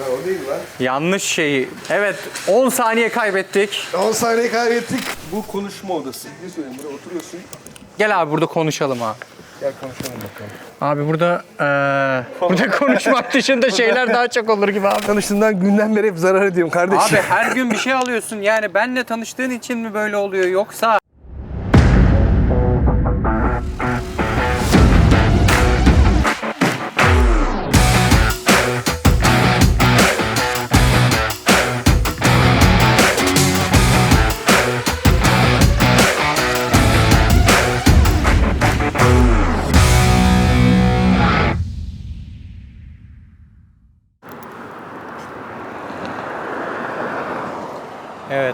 Lan o değil lan. Yanlış şeyi. Evet 10 saniye kaybettik. 10 saniye kaybettik. Bu konuşma odası. Ne söyleyeyim buraya oturuyorsun. Gel abi burada konuşalım abi. Gel konuşalım bakalım. Abi burada eee burada konuşmak dışında şeyler daha çok olur gibi abi. Tanıştığından günden beri hep zarar ediyorum kardeşim. Abi her gün bir şey alıyorsun. Yani benle tanıştığın için mi böyle oluyor yoksa?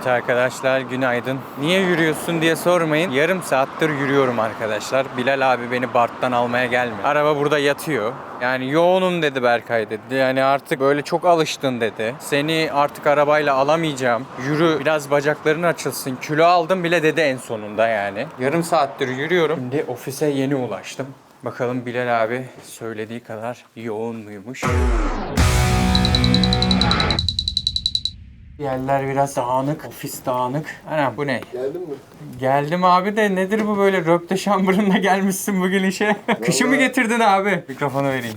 Arkadaşlar günaydın. Niye yürüyorsun diye sormayın. Yarım saattir yürüyorum arkadaşlar. Bilal abi beni Bart'tan almaya gelmiyor. Araba burada yatıyor. Yani yoğunum dedi Berkay dedi. Yani artık böyle çok alıştın dedi. Seni artık arabayla alamayacağım. Yürü biraz bacakların açılsın. Kilo aldım bile dedi en sonunda yani. Yarım saattir yürüyorum. Şimdi ofise yeni ulaştım. Bakalım Bilal abi söylediği kadar yoğun muymuş? Yerler biraz dağınık, ofis dağınık. Anam bu ne? Geldin mi? Geldim abi de nedir bu böyle röpte şambırınla gelmişsin bugün işe? Kışı mı getirdin abi? Mikrofonu vereyim.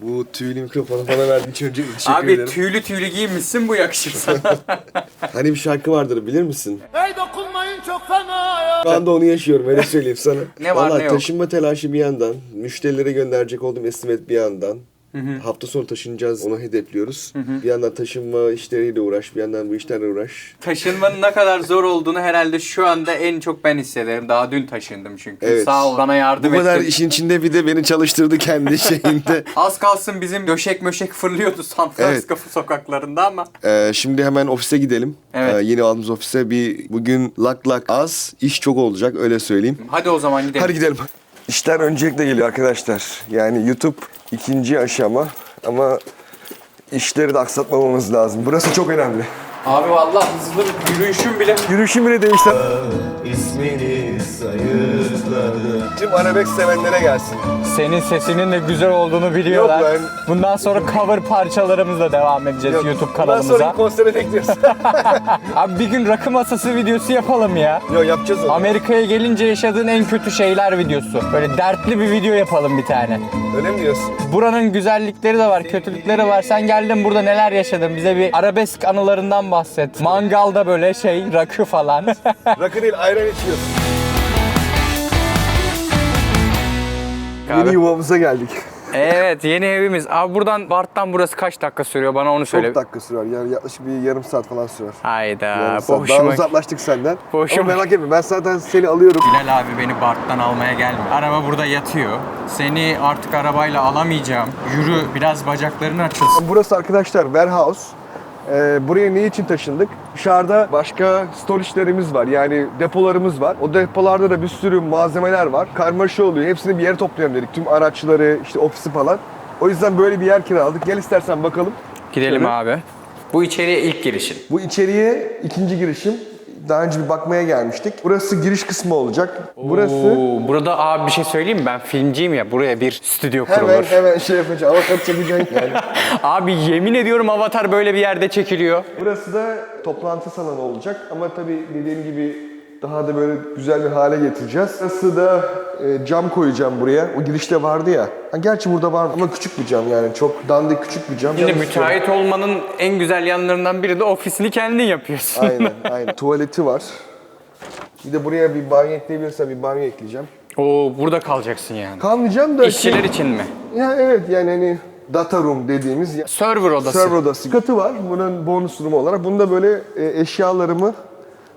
Bu tüylü mikrofonu bana verdiğin için önce teşekkür abi ederim. tüylü tüylü giymişsin bu yakışır sana. Hani bir şarkı vardır bilir misin? Hey dokunmayın çok fena ya. Ben de onu yaşıyorum öyle söyleyeyim sana. Ne var, Vallahi ne yok? taşınma telaşı bir yandan, müşterilere gönderecek olduğum estimat bir yandan. Hafta sonu taşınacağız, onu hedefliyoruz. Bir yandan taşınma işleriyle uğraş, bir yandan bu işlerle uğraş. Taşınmanın ne kadar zor olduğunu herhalde şu anda en çok ben hissederim. Daha dün taşındım çünkü. Evet. Sağ ol bana yardım Bu kadar ettin. işin içinde bir de beni çalıştırdı kendi şeyinde. Az kalsın bizim döşek möşek fırlıyordu San Francisco sokaklarında ama. Ee, şimdi hemen ofise gidelim. Evet. Ee, yeni aldığımız ofise bir bugün lak lak az, iş çok olacak öyle söyleyeyim. Hadi o zaman gidelim. Hadi gidelim. İşler öncelikle geliyor arkadaşlar. Yani YouTube ikinci aşama ama işleri de aksatmamamız lazım. Burası çok önemli. Abi vallahi hızlı yürüyüşüm bile Yürüyüşüm bile değişti. İsmini Tüm arabesk sevenlere gelsin. Senin sesinin de güzel olduğunu biliyorlar. Yok lan. Bundan sonra cover parçalarımızla devam edeceğiz YouTube Bundan kanalımıza. sonra konsere bekliyoruz. Abi bir gün rakı masası videosu yapalım ya. Yok yapacağız onu. Amerika'ya gelince yaşadığın en kötü şeyler videosu. Böyle dertli bir video yapalım bir tane. Öyle mi diyorsun? Buranın güzellikleri de var, kötülükleri var. Sen geldin burada neler yaşadın? Bize bir arabesk anılarından bahset. Mangalda böyle şey, rakı falan. Rakı değil ayran içiyoruz. Abi. Yeni yuvamıza geldik. evet, yeni evimiz. Abi buradan Bart'tan burası kaç dakika sürüyor? Bana onu söyle. Çok dakika sürer. Yani yaklaşık bir yarım saat falan sürer. Hayda, Yarım saat. Daha boşuma. uzaklaştık senden. Boşuma- Ama merak etme ben zaten seni alıyorum. Bilal abi beni Bart'tan almaya gelmiyor. Araba burada yatıyor. Seni artık arabayla alamayacağım. Yürü biraz bacakların açılsın. Burası arkadaşlar warehouse. Ee, buraya ne için taşındık? Dışarıda başka storage'lerimiz var. Yani depolarımız var. O depolarda da bir sürü malzemeler var. Karmaşa oluyor. Hepsini bir yere toplayalım dedik. Tüm araçları, işte ofisi falan. O yüzden böyle bir yer kiraladık. Gel istersen bakalım. Gidelim Şöyle. abi. Bu içeriye ilk girişin. Bu içeriye ikinci girişim. Daha önce bir bakmaya gelmiştik. Burası giriş kısmı olacak. Burası Oo, burada abi bir şey söyleyeyim mi? Ben filmciyim ya. Buraya bir stüdyo kurulur. hemen hemen şey yapacağım. Avatar çekeceğim yani. Abi yemin ediyorum Avatar böyle bir yerde çekiliyor. Burası da toplantı salonu olacak ama tabii dediğim gibi daha da böyle güzel bir hale getireceğiz. Burası da e, cam koyacağım buraya. O girişte vardı ya. Ha, gerçi burada var ama küçük bir cam yani. Çok dandik küçük bir cam. Şimdi Yalnız- müteahhit olmanın en güzel yanlarından biri de ofisini kendin yapıyorsun. Aynen aynen. Tuvaleti var. Bir de buraya bir banyo ekleyebilirsem bir banyo ekleyeceğim. Oo burada kalacaksın yani. Kalmayacağım da... İşçiler için mi? Ya evet yani hani data room dediğimiz ya- Server odası. server odası. Katı var bunun bonus durumu olarak. Bunda böyle e, eşyalarımı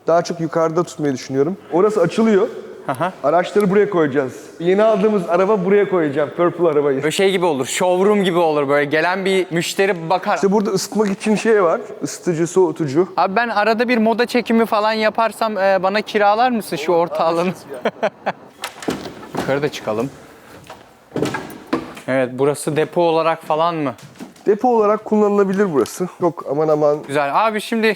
daha çok yukarıda tutmayı düşünüyorum. Orası açılıyor. Aha. Araçları buraya koyacağız. Yeni aldığımız araba buraya koyacağım. Purple arabayı. Böyle şey gibi olur, showroom gibi olur böyle. Gelen bir müşteri bakar. İşte burada ısıtmak için şey var. Isıtıcı, soğutucu. Abi ben arada bir moda çekimi falan yaparsam e, bana kiralar mısın şu orta alanı? Yukarıda çıkalım. Evet burası depo olarak falan mı? Depo olarak kullanılabilir burası. Çok aman aman Güzel. Abi şimdi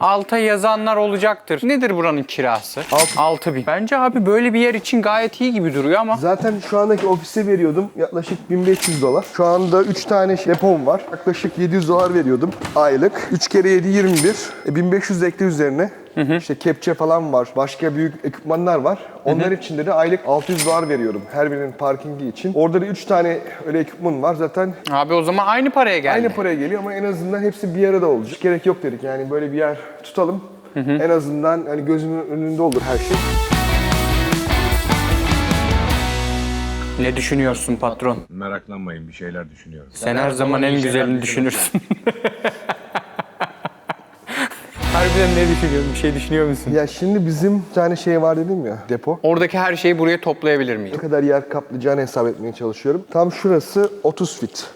Alta yazanlar olacaktır. Nedir buranın kirası? Altı. 6 bin. Bence abi böyle bir yer için gayet iyi gibi duruyor ama Zaten şu andaki ofise veriyordum yaklaşık 1500 dolar. Şu anda 3 tane depom var. Yaklaşık 700 dolar veriyordum aylık. 3 kere 7 21. E, 1500 ekle üzerine. İşte kepçe falan var. Başka büyük ekipmanlar var. Onlar için de aylık 600 dolar veriyorum her birinin parkingi için. Orada da 3 tane öyle ekipman var. Zaten abi o zaman aynı paraya geldi. aynı paraya geliyor ama en azından hepsi bir arada olacak. Gerek yok dedik yani böyle bir yer tutalım. En azından hani gözümün önünde olur her şey. Ne düşünüyorsun patron? Meraklanmayın bir şeyler düşünüyorum. Sen her zaman en güzelini düşünürsün. Harbiden ne düşünüyorsun? Bir şey düşünüyor musun? Ya şimdi bizim bir tane şey var dedim ya depo. Oradaki her şeyi buraya toplayabilir miyim? Ne kadar yer kaplayacağını hesap etmeye çalışıyorum. Tam şurası 30 fit.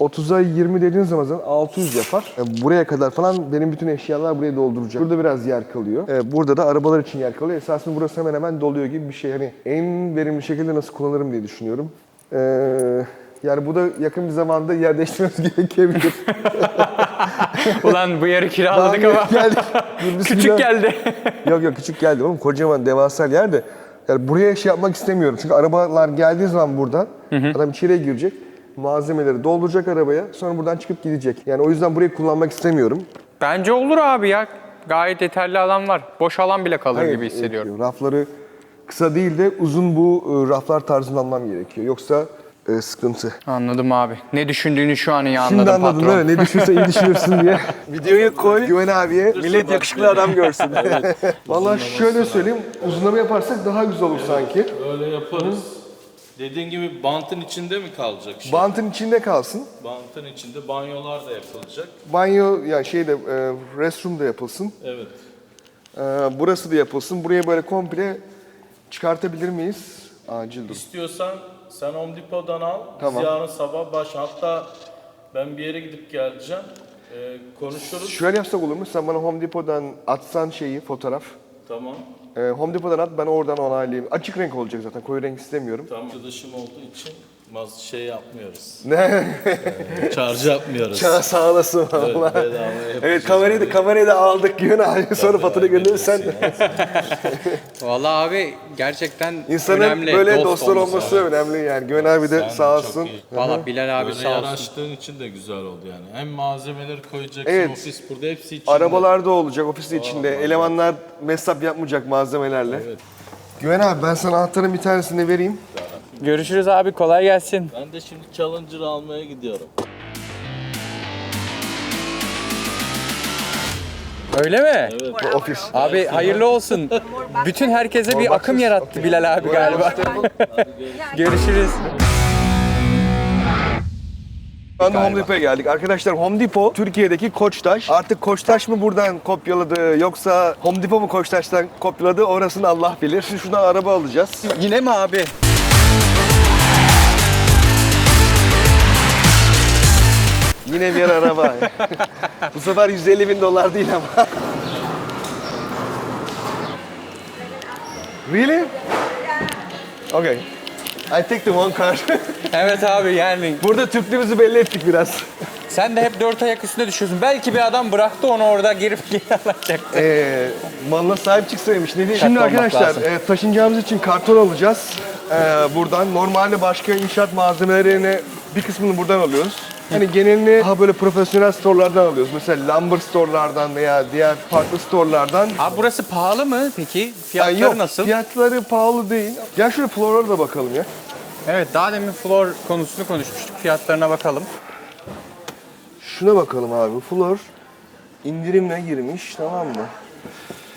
30'a 20 dediğin zaman 600 yapar. E, Buraya kadar falan benim bütün eşyalar buraya dolduracak. Burada biraz yer kalıyor. E, Burada da arabalar için yer kalıyor. Esasında burası hemen hemen doluyor gibi bir şey. Hani en verimli şekilde nasıl kullanırım diye düşünüyorum. E, yani bu da yakın bir zamanda yer değiştirmemiz gerekebilir. Ulan bu yeri kiraladık ama geldi. Küçük geldi. Yok yok küçük geldi oğlum. Kocaman devasa yer de. Yani buraya şey yapmak istemiyorum. Çünkü arabalar geldiği zaman buradan adam içeriye girecek. Malzemeleri dolduracak arabaya. Sonra buradan çıkıp gidecek. Yani o yüzden burayı kullanmak istemiyorum. Bence olur abi ya. Gayet yeterli alan var. Boş alan bile kalır Hayır, gibi hissediyorum. e, Rafları kısa değil de uzun bu e, raflar tarzında almam gerekiyor. Yoksa e, sıkıntı. Anladım abi. Ne düşündüğünü şu an iyi anladım Şimdi anladın patron. değil mi? Ne düşünürse iyi düşünürsün diye. Videoyu koy. Güven abiye. Millet yakışıklı adam görsün. Vallahi şöyle söyleyeyim. Uzunlama yaparsak daha güzel olur sanki. Öyle yaparız. Dediğin gibi bantın içinde mi kalacak? Şey? Bantın içinde kalsın. Bantın içinde banyolar da yapılacak. Banyo yani şeyde e, restroom da yapılsın. Evet. E, burası da yapılsın. Buraya böyle komple çıkartabilir miyiz? Acil dur. İstiyorsan sen Home Depot'dan al. Tamam. Biz yarın sabah baş. Hatta ben bir yere gidip geleceğim. Ee, konuşuruz. Şöyle yapsak olur mu? Sen bana Home Depot'dan atsan şeyi, fotoğraf. Tamam. E, Home Depot'dan at, ben oradan onaylayayım. Açık renk olacak zaten, koyu renk istemiyorum. Tamam. Arkadaşım olduğu için maz şey yapmıyoruz. Ne? Charge yapmıyoruz. Ya sağ olasın Evet, valla. bedava yapacağız. Evet kamerayı da, kamerayı da aldık Güven abi. Sonra fatura gönderirsen. Vallahi abi gerçekten İnsanın önemli. böyle dost dostlar olması önemli yani. Güven abi de Sen sağ çok olsun. iyi. Valla Bilal abi Böyle sağ yer olsun. açtığın için de güzel oldu yani. Hem malzemeleri koyacaksın, Evet. ofis burada hepsi içinde. Arabalar da olacak ofis içinde. Elemanlar mesap yapmayacak malzemelerle. Güven abi ben sana anahtarın bir tanesini vereyim. Görüşürüz abi kolay gelsin. Ben de şimdi Challenger almaya gidiyorum. Öyle mi? Bu ofis. Abi hayırlı olsun. Bütün herkese bir akım yarattı Bilal abi galiba. Görüşürüz. Şu anda Home Depot'a geldik. Arkadaşlar Home Depot Türkiye'deki Koçtaş. Artık Koçtaş mı buradan kopyaladı yoksa Home Depot mu Koçtaş'tan kopyaladı orasını Allah bilir. Şimdi şuradan araba alacağız. Yine mi abi? Yine bir araba. Bu sefer 150 bin dolar değil ama. really? Okay. I take the one car. Evet abi yani Burada Türklüğümüzü belli ettik biraz. sen de hep dört ayak üstünde düşüyorsun. Belki bir adam bıraktı onu orada girip geri alacak. Ee, malına sahip çıksaymış. Ne diyeyim? Şimdi arkadaşlar lazım. e, taşınacağımız için karton alacağız. Ee, buradan. Normalde başka inşaat malzemelerine bir kısmını buradan alıyoruz. Hani genelini daha böyle profesyonel storelardan alıyoruz. Mesela lumber storelardan veya diğer farklı storelardan. Abi burası pahalı mı peki? Fiyatları Yani yok, nasıl? Fiyatları pahalı değil. Gel şöyle flora da bakalım ya. Evet daha demin floor konusunu konuşmuştuk. Fiyatlarına bakalım. Şuna bakalım abi. Flor indirimle girmiş tamam mı?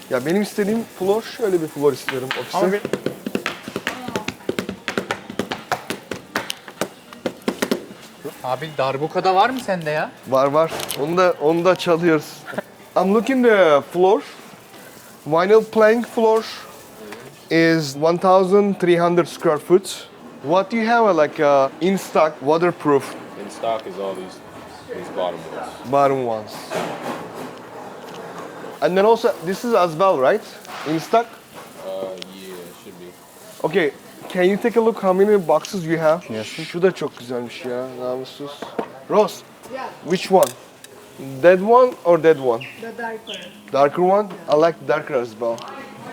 Ya benim istediğim flor şöyle bir flor istiyorum ofise. Ama bir... Abi darbukada var mı sende ya? Var var. Onu da onu da çalıyoruz. I'm looking the floor. Vinyl plank floor is 1300 square foot. What do you have like uh, in stock waterproof In stock is all these these bottom ones. bottom ones? And then also this is as well, right? In stock? Uh, yeah, it should be. Okay. Can you take a look how many boxes you have? Şu da çok güzelmiş ya. Namussuz. Rose. Which one? That one or that one? The darker. Darker one? I like darker as well.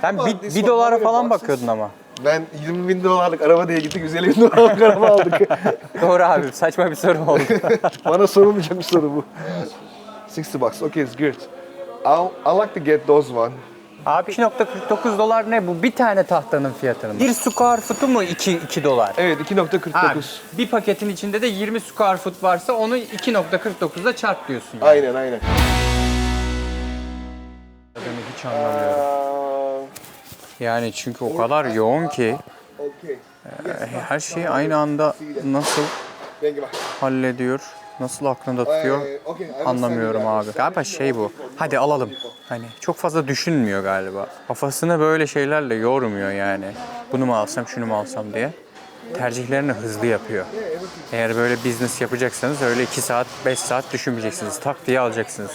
Sen Ulan bir, bir one dolara böyle falan baksız. bakıyordun ama. Ben 20 bin dolarlık araba diye gittik, 150 bin dolarlık araba aldık. Doğru abi saçma bir soru oldu. Bana sorulmayacak bir soru bu. 60 bucks, okay, it's good. I'll, I like to get those one. Abi 2.49 dolar ne bu? Bir tane tahtanın fiyatının. Bir square foot'u mu 2, 2 dolar? Evet, 2.49. Ha, bir paketin içinde de 20 square foot varsa onu 2.49'da çarp diyorsun. Yani. Aynen, aynen. Ben hiç anlamıyorum. Yani çünkü o kadar yoğun ki okay. her şeyi aynı anda nasıl hallediyor, nasıl aklında tutuyor understand anlamıyorum abi. Galiba şey bu. Hadi alalım. Hani çok fazla düşünmüyor galiba. Kafasını böyle şeylerle yormuyor yani. Bunu mu alsam, şunu mu alsam diye. Tercihlerini hızlı yapıyor. Eğer böyle business yapacaksanız öyle 2 saat, 5 saat düşünmeyeceksiniz. Tak diye alacaksınız.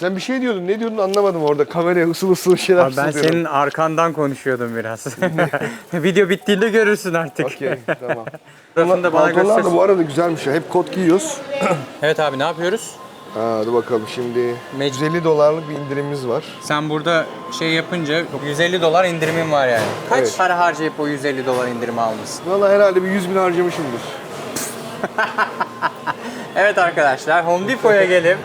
Sen bir şey diyordun, ne diyordun anlamadım orada. Kameraya ısıl ısıl şeyler Abi ben senin arkandan konuşuyordum biraz. Video bittiğinde görürsün artık. Okey, tamam. Tarafını da bana Pantolonlar da göstersin. bu arada güzelmiş ya. Hep kot giyiyoruz. Evet abi ne yapıyoruz? Ha, dur bakalım şimdi. Mec- 150 dolarlık bir indirimimiz var. Sen burada şey yapınca 150 dolar indirimim var yani. Kaç Evet. para harcayıp o 150 dolar indirimi almışsın? Valla herhalde bir 100 bin harcamışımdır. Evet arkadaşlar Home Depot'a gelip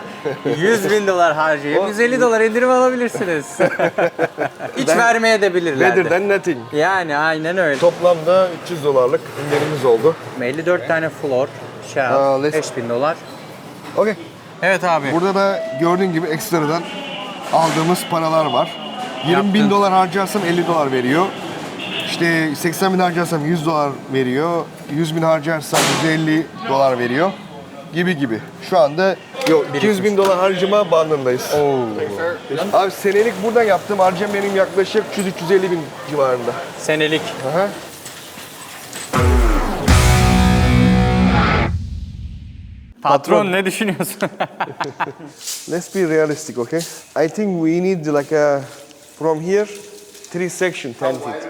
100 bin dolar harcayıp 150 dolar indirim alabilirsiniz. Hiç vermeye de bilirlerdi. Better than nothing. Yani aynen öyle. Toplamda 300 dolarlık indirimimiz oldu. 54 tane floor, shelf, Aa, let's- 5000 dolar. Okey. Evet abi. Burada da gördüğün gibi ekstradan aldığımız paralar var. 20 bin Yaptın. dolar harcarsam 50 dolar veriyor. İşte 80 bin harcarsam 100 dolar veriyor. 100 bin harcarsam 150 dolar veriyor. Gibi gibi. Şu anda yok 200 bin dolar harcama bandındayız. Abi senelik buradan yaptığım harcam benim yaklaşık 300-350 bin civarında. Senelik. Aha. Patron ne düşünüyorsun? Let's be realistic, okay? I think we need like a from here three section ten feet.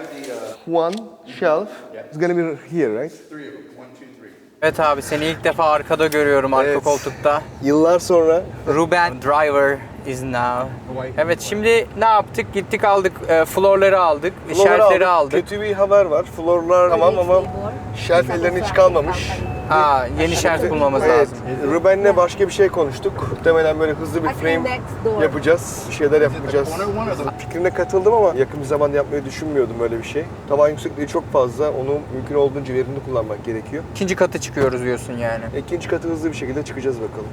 One shelf is gonna be here, right? Evet abi seni ilk defa arkada görüyorum arka Evet. koltukta. Yıllar sonra Ruben driver is now. Evet şimdi ne yaptık? Gittik aldık e, floorları aldık, Floor'ları shelfleri aldık. Kötü bir haber var. Floorlar tamam ama shelf ellerini hiç kalmamış. Ha, yeni shelf bulmamız Evet. lazım. Ruben'le başka bir şey konuştuk. Muhtemelen böyle hızlı bir frame yapacağız. Bir şeyler yapacağız. Fikrine katıldım ama yakın bir zamanda yapmayı düşünmüyordum böyle bir şey. Tavan yüksekliği çok fazla. Onu mümkün olduğunca verimli kullanmak gerekiyor. İkinci katı çıkıyoruz diyorsun yani. İkinci katı hızlı bir şekilde çıkacağız bakalım.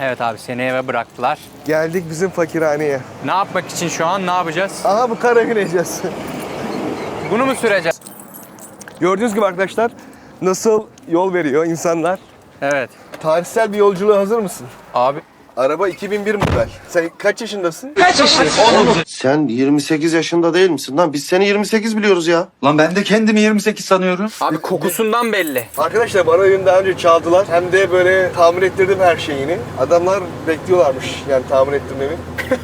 Evet abi seni eve bıraktılar. Geldik bizim fakirhaneye. Ne yapmak için şu an ne yapacağız? Aha bu kara bineceğiz. Bunu mu süreceğiz? Gördüğünüz gibi arkadaşlar nasıl yol veriyor insanlar. Evet. Tarihsel bir yolculuğa hazır mısın? Abi Araba 2001 model. Sen kaç yaşındasın? Sen 28 yaşında değil misin lan? Biz seni 28 biliyoruz ya. Lan ben de kendimi 28 sanıyorum. abi kokusundan belli. Arkadaşlar bana ürünü daha önce çaldılar. Hem de böyle tamir ettirdim her şeyini. Adamlar bekliyorlarmış yani tamir ettirmemi.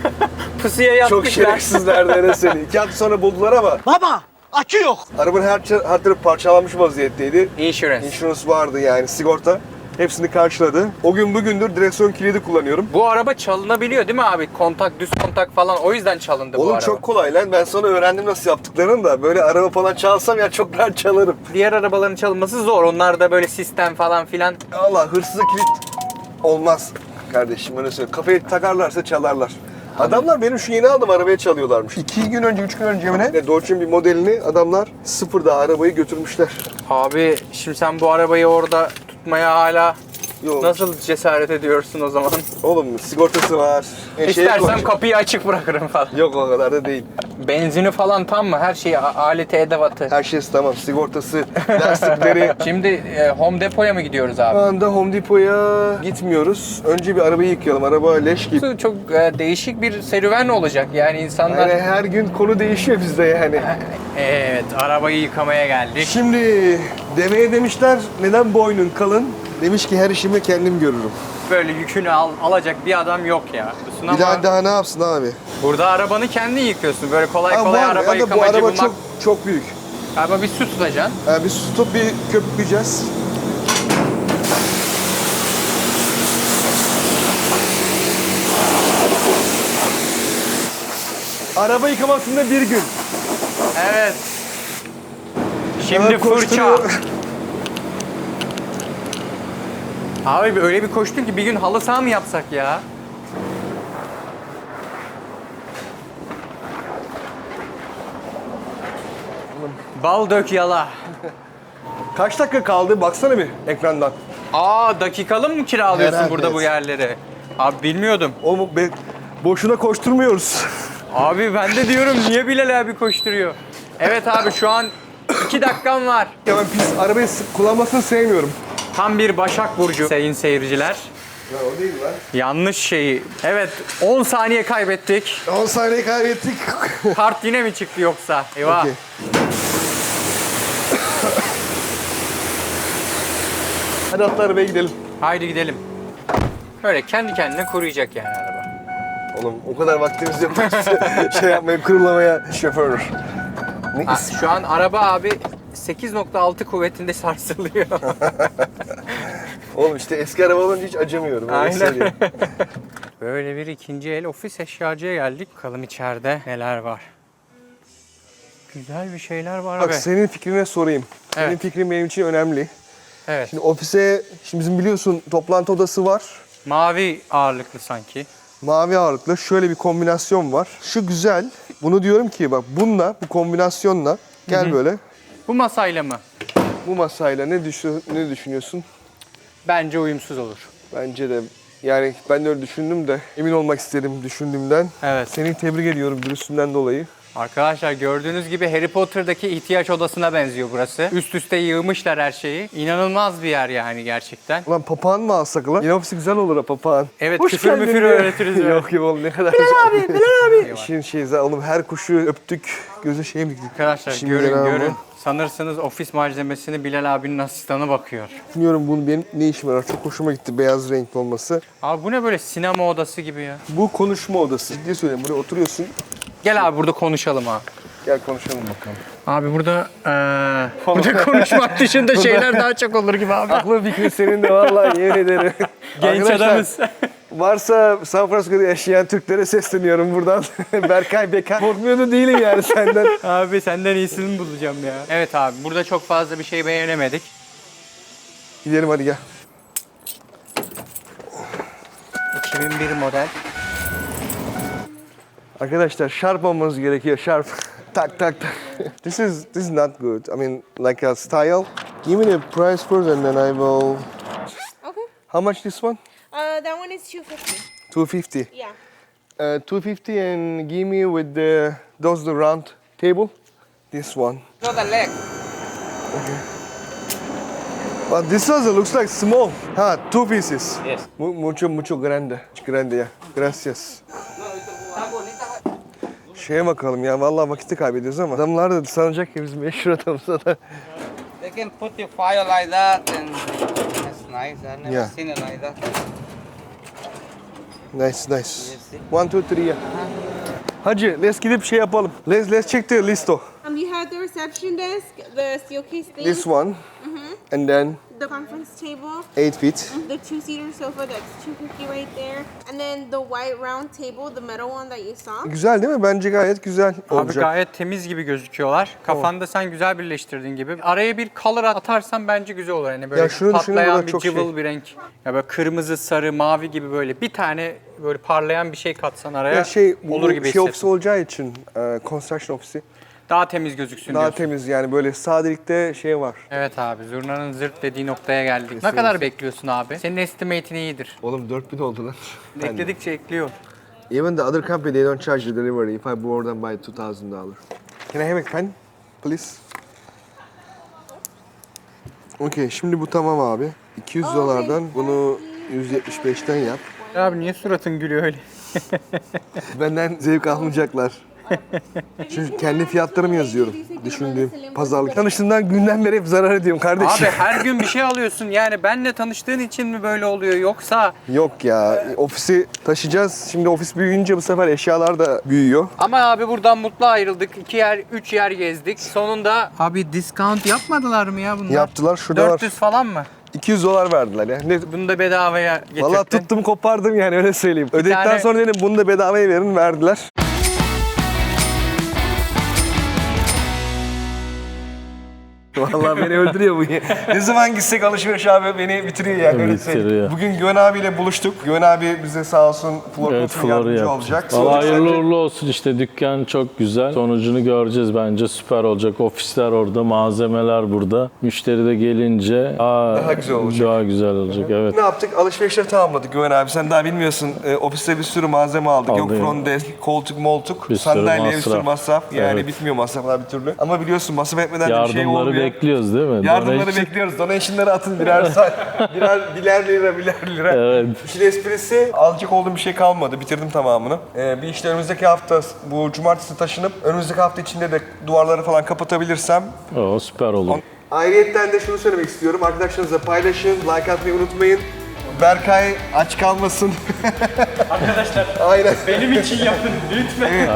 Pusuya Çok yatmışlar. şerefsizlerdi öyle söyleyeyim. İki hafta sonra buldular ama. Baba! Akü yok. Arabanın her, her tarafı parçalanmış vaziyetteydi. Insurance. Insurance vardı yani sigorta. Hepsini karşıladı. O gün bugündür direksiyon kilidi kullanıyorum. Bu araba çalınabiliyor değil mi abi? Kontak, düz kontak falan o yüzden çalındı bu Oğlum araba. çok kolay lan. Ben sonra öğrendim nasıl yaptıklarını da. Böyle araba falan çalsam ya çok rahat çalarım. Diğer arabaların çalınması zor. Onlar da böyle sistem falan filan. Allah hırsıza kilit olmaz kardeşim öyle söyleyeyim. Kafayı takarlarsa çalarlar. Adamlar benim şu yeni aldığım arabaya çalıyorlarmış. İki gün önce, üç gün önce mi ne? Dodge'un bir modelini adamlar sıfırda arabayı götürmüşler. Abi şimdi sen bu arabayı orada yapmaya hala Yok. nasıl cesaret ediyorsun o zaman? Oğlum sigortası var. E, İstersem kapıyı açık bırakırım falan. Yok o kadar da değil. Benzini falan tam mı? Her şeyi, a- aleti, edevatı. Her şey tamam. Sigortası, lastikleri. Şimdi e, Home Depot'ya mı gidiyoruz Şu abi? anda Home Depot'a gitmiyoruz. Önce bir arabayı yıkayalım. Araba leş gibi. Çok e, değişik bir serüven olacak. Yani insanlar... Yani her gün konu değişiyor bizde yani. Evet, arabayı yıkamaya geldik. Şimdi deveye demişler neden boynun kalın? Demiş ki her işimi kendim görürüm. Böyle yükünü al, alacak bir adam yok ya. Sunama, Bir daha daha ne yapsın abi? Burada arabanı kendi yıkıyorsun. Böyle kolay Ha, kolay araba Ya bu araba bulmak. çok çok büyük. Ama bir su tutacaksın. Yani bir su tutup bir köpükleyeceğiz. Araba yıkamasında bir gün. Evet. Şimdi fırça. Abi öyle bir koştun ki bir gün halı saha mı yapsak ya? Bal dök yala. Kaç dakika kaldı? Baksana bir ekrandan. Aa dakikalı mı kiralıyorsun Herhalde. burada bu yerleri? Abi bilmiyordum. Oğlum be, boşuna koşturmuyoruz. Abi ben de diyorum niye Bilal abi koşturuyor? Evet abi şu an 2 dakikam var. Ya ben pis arabayı kullanmasını sevmiyorum. Tam bir Başak Burcu sayın seyirciler. Ya o değil lan. Yanlış şeyi. Evet 10 saniye kaybettik. 10 saniye kaybettik. Kart yine mi çıktı yoksa? Eyvah. Okey. Hadi atla arabaya gidelim. Haydi gidelim. Böyle kendi kendine koruyacak yani araba. Oğlum o kadar vaktimiz yok. şey yapmaya, kurulamaya şoför. Ne Ha, is- şu an araba abi 8.6 kuvvetinde sarsılıyor. Oğlum işte eski araba olunca hiç acımıyorum. öyle Aynen. söyleyeyim. Böyle bir ikinci el ofis eşyacıya geldik. Bakalım içeride neler var. Güzel bir şeyler var Bak abi. senin fikrine sorayım. Senin Evet. fikrin benim için önemli. Evet. Şimdi ofise, şimdi bizim biliyorsun toplantı odası var. Mavi ağırlıklı sanki. Mavi ağırlıklı şöyle bir kombinasyon var. Şu güzel. Bunu diyorum ki bak bununla, bu kombinasyonla gel böyle. Bu masayla mı? Bu masayla ne, düşün, ne düşünüyorsun? Bence uyumsuz olur. Bence de yani ben de öyle düşündüm de emin olmak istedim düşündüğümden. Evet. Seni tebrik ediyorum dürüstlüğünden dolayı. Arkadaşlar gördüğünüz gibi Harry Potter'daki ihtiyaç odasına benziyor burası. Üst üste yığmışlar her şeyi. İnanılmaz bir yer yani gerçekten. Ulan papağan mı alsak lan? Yine güzel olur ha papağan. Evet, Hoş küfür müfür öğretiriz yok yok oğlum ne kadar Bilal abi, Bilal abi. İşin şeyi zaten oğlum her kuşu öptük, göze şey mi diktik? Arkadaşlar Şimdi görün ama. Sanırsınız ofis malzemesini Bilal abinin asistanı bakıyor. Bilmiyorum bunun benim ne işim var. Çok hoşuma gitti beyaz renkli olması. Abi bu ne böyle sinema odası gibi ya. Bu konuşma odası. Ciddi söyleyeyim buraya oturuyorsun. Gel abi burada konuşalım abi. Gel konuşalım bakalım. Abi burada eee burada konuşmak dışında şeyler daha çok olur gibi abi. Aklın fikri senin de vallahi yemin ederim. Genç Arkadaşlar, adamız. Varsa San Francisco'da yaşayan Türklere sesleniyorum buradan. Berkay Bekar. Korkmuyordu değilim yani senden. abi senden iyisini bulacağım ya? Evet abi burada çok fazla bir şey beğenemedik. Gidelim hadi gel. 2001 model. Arkadaşlar şarp olmanız gerekiyor şarp. tak tak tak. this is this is not good. I mean like a style. Give me the price first and then I will. Okay. How much this one? Uh, that one is 250. 250. Yeah. Uh, 250 and give me with the those the round table. This one. No, the leg. Okay. But this one looks like small. Ha, two pieces. Yes. Mu- Mucho mucho grande. Grande yeah. Gracias. Şeye bakalım ya vallahi vakiti kaybediyoruz ama adamlar da sanacak ki biz meşhur adamız da. They can put the fire like that and that's nice. I've never Yeah. seen it like that. Nice nice. One, two, three ya. Hacı let's gidip şey yapalım. Let's let's check the listo. Um, you have the reception desk, the steel case thing, This one. And then the conference table, 8 feet. the two-seater sofa that's 250 right there, and then the white round table, the metal one that you saw. Güzel değil mi? Bence gayet güzel Abi olacak. gayet temiz gibi gözüküyorlar. Kafanda sen güzel birleştirdiğin gibi. Araya bir color atarsan bence güzel olur. Hani böyle Ya şunu düşünün, patlayan bir çok cıvıl şey. bir renk. Ya böyle kırmızı, sarı, mavi gibi böyle bir tane böyle parlayan bir şey katsan araya Ya şey olur gibi şey hissettim. ofisi olacağı için e, construction ofisi Daha temiz gözüksün daha diyorsun. temiz yani böyle sadelikte şey var. Evet abi zurnanın zırt dediği noktaya geldik. Ne kadar bekliyorsun abi? Senin estimate'in iyidir. Oğlum 4000 oldu lan. Bekledikçe ekliyor. Even the other company they don't charge the delivery if I board them by 2000 dollar. Can I have a pen please? Okay şimdi bu tamam abi. 200 dolardan bunu 175'ten yap. Abi niye suratın gülüyor öyle? Benden zevk almayacaklar. Çünkü kendi fiyatlarımı yazıyorum. Düşündüğüm pazarlık. Tanıştığımdan günden beri hep zarar ediyorum kardeşim. Abi her gün bir şey alıyorsun yani benle tanıştığın için mi böyle oluyor yoksa Yok ya ofisi taşıyacağız. Şimdi ofis büyüyünce bu sefer eşyalar da büyüyor. Ama abi buradan mutlu ayrıldık. İki yer, üç yer gezdik. Sonunda... Abi discount yapmadılar mı ya bunlar? Yaptılar şurada 400 var. falan mı? 200 dolar verdiler ya. Ne, Bunu da bedavaya getirdin. Vallahi tuttum kopardım yani öyle söyleyeyim. Ödedikten tane- sonra dedim bunu da bedavaya verin verdiler. Vallahi beni öldürüyor bu. ne zaman gitsek alışveriş abi beni bitiriyor yani. öyle. Bitiriyor. Bugün Güven abiyle buluştuk. Güven abi bize sağ olsun flor Evet yardımcı yapacağız. olacak. Valla hayırlı uğurlu olsun işte dükkan çok güzel. Sonucunu göreceğiz bence süper olacak. Ofisler orada, malzemeler burada. Müşteri de gelince aa, Daha güzel olacak. Daha güzel olacak evet. Ne yaptık? Alışverişleri tamamladık Güven abi. Sen daha bilmiyorsun. Ee, ofiste bir sürü malzeme aldık. Yok Aldım. frondes, koltuk, moltuk, Bir sandalye, bir sürü masraf. Yani Evet. bitmiyor masraflar bir türlü. Ama biliyorsun masraf etmeden de bir şey Yardımları olmuyor. Bekliyoruz değil mi? Yardımları Donation- bekliyoruz. Donation'ları atın birer saat, birer birer lira, birer lira. Evet. İşin esprisi alacak olduğum bir şey kalmadı. Bitirdim tamamını. Ee, bir işte önümüzdeki hafta bu cumartesi taşınıp önümüzdeki hafta içinde de duvarları falan kapatabilirsem O süper olur. Ayrıyetten de şunu söylemek istiyorum. Arkadaşlarınızla paylaşın, like atmayı unutmayın. Berkay aç kalmasın. Arkadaşlar Aynen. benim için yapın lütfen.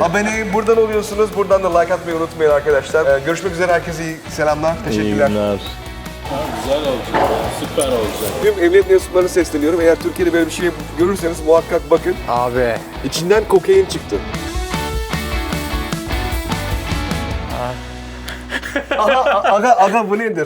Abone buradan oluyorsunuz. Buradan da like atmayı unutmayın arkadaşlar. Ee, görüşmek üzere. Herkese iyi selamlar. İyi Teşekkürler. günler. Güzel olacak. Süper olacak. Tüm emniyet mensuplarına sesleniyorum. Eğer Türkiye'de böyle bir şey görürseniz muhakkak bakın. Abi. İçinden kokain çıktı. Aha, aga, aga bu nedir?